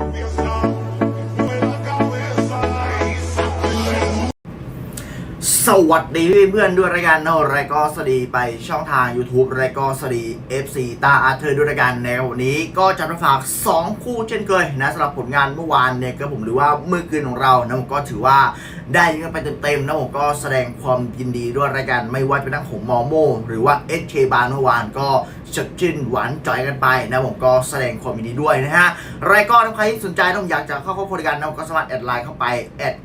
We. สวัสดีเพื่อนด้วยรายการโนรายก็สวัสดีไปช่องทาง YouTube รายก็สวัสดี FC ตาอาเธอร์ด้วยรายการในวันนี้ก็จะมาฝาก 2 คู่เช่นเคยนะสำหรับผลงานเมื่อวานเนี่ยก็ผมหรือว่าเมื่อคืนของเรานะผมก็ถือว่าได้กันไปเต็มๆนะผมก็แสดงความยินดีด้วยรายการไม่ว่าจะเป็นทั้งของมอโมหรือว่า SK บาร์เมื่อวานก็สดชื่นหวานจ่อยกันไปนะผมก็แสดงความยินดีด้วยนะฮะรายก็ถ้าใครที่สนใจต้องอยากจะเข้าเข้าบริการนะผมก็สามารถแอดไลน์เข้าไป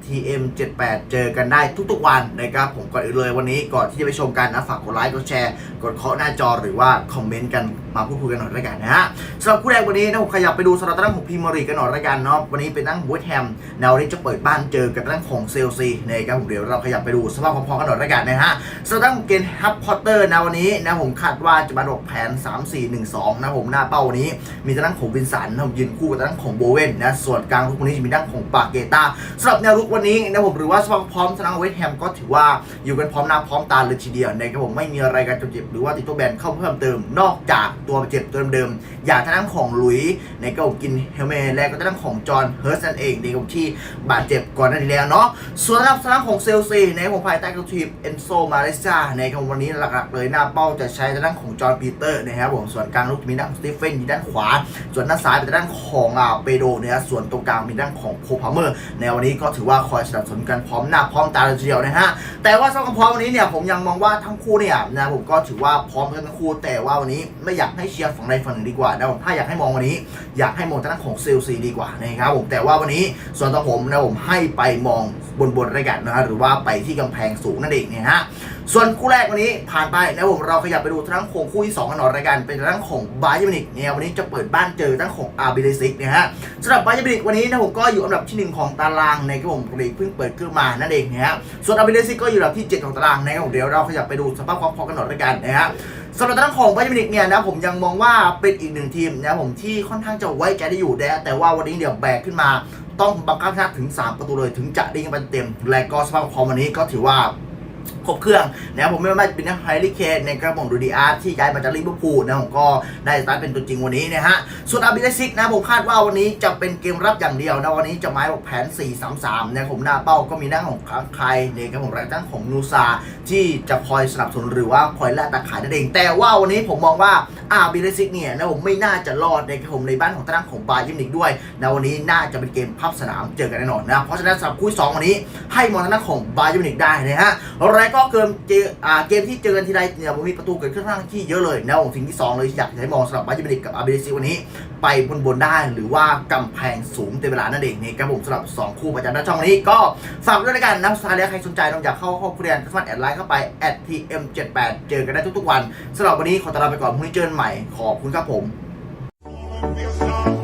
@tm78 เจอกันได้ทุกๆวันในะครับผมก่อนอื่นเลยวันนี้ก่อนที่จะไปชมกันนะฝากกดไลค์กดแชร์กดเคาะหน้าจอหรือว่าคอมเมนต์กันมาพูดคุยกันหน่อยด้วยกันนะฮะสำหรับคู่แรกวันนี้นะผมขยับไปดูสำหรับตั้งของพีมียร์ลีกกันหน่อยด้วยกันเนาะวันนี้เป็นตั้งเวสแฮมแนวนี้จะเปิดบ้านเจอกับตั้งของเซลซีนะครับผมเดี๋ยวเราขยับไปดูสภาพพร้อมๆกันหน่อยด้วยกันนะฮะสำหรับตั้งเกนฮับพอตเตอร์นะวันนี้นะผมคาดว่าจะมาดกแผน 3 4 1 2 นะผมหน้าเป้าวันนี้ มีตั้งของวินสันนะผมยืนคู่กับตั้งของโบเวนนะส่วนกลางทุกวันนี้จะมีตั้งของปาเกตาสำหรับแนวรุกวันนี้นะผมหรือว่าสภาพพร้อมสนามเวสแฮมก็ถือว่าอยู่กันพร้อมหน้าพร้อมตาเลยทีเดียวนะครับผมไม่มีอะไรกันจนเจ็บหรือว่าติดตัวแบนเข้าเพิ่มเติม นอกจากตัวเจ็บตัวเดิมๆอย่างทางด้านของลุยในก็กินเฮลเมและก็ทางด้านของจอห์นเฮิร์สนั่นเองในกที่บาดเจ็บก่อนหน้านี้แล้วเนาะส่วนทางด้านของเซลซีในของภายใต้กทีมเอนโซมาเลซียในของวันนี้หลักๆเลยหน้าเป้าจะใช้ทางด้านของจอห์นปีเตอร์นะครับผมส่วนกลางลูกมีด้านของสตีเฟนอยู่ด้านขวา ส่วนด้านซ้ายเป็นด้านของอ่าเปโดเนี่ยส่วนตรงกลางมีด้านของโคพาเมอร์ในวันนี้ก็ถือว่าคอยสนับสนุนกันพร้อมหน้าพร้อมตาเลยทีเดียวนะฮะแต่ว่าสำหรับความพร้อมวันนี้เนี่ยผมยังมองว่าทั้งคู่เนี่ยนะผมก็ถือว่าพร้อมกันทั้งคู่แต่ว่าวันนี้ไม่อยากให้เชียร์ฝั่งใดฝั่งหนึ่งดีกว่านะผมถ้าอยากให้มองวันนี้ อยากให้มองทางด้านของเซลซีดีกว่านะครับผมแต่ว่าวันนี้ส่วนตัวผมนะผมให้ไปมองบนบนรายการนะฮะหรือว่าไปที่กำแพงสูงนั่นเองเนี่ยฮะส่วนคู่แรกวันนี้ผ่านไปนะผมเราขยับไปดูทั้งโคงคู่ที่2กันหน่อยรายการเป็นทั้งของบาเยอร์มินิกเนี่ยวันนี้จะเปิดบ้านเจอทั้งของอาร์บิเลซิกนะฮะสำหรับบาเยอร์มินิกวันนี้นะผมก็อยู่อันดับที่ 1 ของตารางในกระผมลีกเพิ่งเปิดขึ้นมานั่นเองนะฮะส่วนอาร์บิเลซิกก็อยู่ลำดับที่ 7 ของตารางนะครับเดี๋ยวเราขยับไปดูสภาพความพร้อมกันหน่อยรายกันนะฮะสำหรับตารางของบาเยอร์มินิกเนี่ยนะผมยังมองว่าเป็นอีกหนึ่งทีมนะผมที่ค่อนข้างจะไว้ใจได้อยู่นะแต่ว่าวันนี้เดี๋ยวแบกขึ้นมา ต้องบังคับชนะถึง 3 ประตูเลยถึงจะได้เงินเต็ม และก็สภาพความวันนี้ก็ถือว่า ครบเครื่องนะครับผมไม่ว่าจะเป็นทั้งไฮริเคนในกระผมดูดีอาร์ที่ย้ายมาจากลิเวอร์พูลนะผมก็ได้สตาร์ทเป็นตัวจริงวันนี้นะฮะส่วนอาบิเลซิกนะผมคาดว่าวันนี้จะเป็นเกมรับอย่างเดียวนะวันนี้จะไม้บอกแผน 4-3-3นะผมหน้าเป้าก็มีหน้าของใครในกระผมรายตั้งของนูซาที่จะคอยสนับสนุนหรือว่าคอยแลกตาขายนั่นเอง แต่ว่าวันนี้ผมมองว่าอาบิเลซิกเนี่ยนะผมไม่น่าจะรอดในกระผมในบ้านของตั้งของบาเยิร์นนิกด้วยนะวันนี้น่าจะเป็นเกมพับสนามเจอกันแน่นอนนะเพราะฉะนั้นสำหรับคู่สองวันนี้ให้มองทางด้านของบาเยิร์นนิกได้นะฮะแล้วก็เกมเจอ่าเกมที่เจอกันทีไรเนี่ยผมมีประตูเกิดขึ้นข้างที่เยอะเลยนะผมสิ่งที่ 2 เลยอยากให้มองสำหรับบาเยอร์มินิกกับอาร์เบซิวันนี้ ไปบนบนได้หรือว่ากำแพงสูงเต็มเวลานั่นเองนี่ครับผมสำหรับ 2 คู่ประจำหน้าช่องนี้ก็ฝากด้วยกันนะสุดท้ายแล้วใครสนใจลองอยากเข้าห้องเรียนสามารถแอดไลน์เข้าไป @tm78 เจอกันได้ทุกๆวันสำหรับวันนี้ขอตลาไปก่อนพรุ่งนี้เจอกันใหม่ขอบคุณครับผม Feels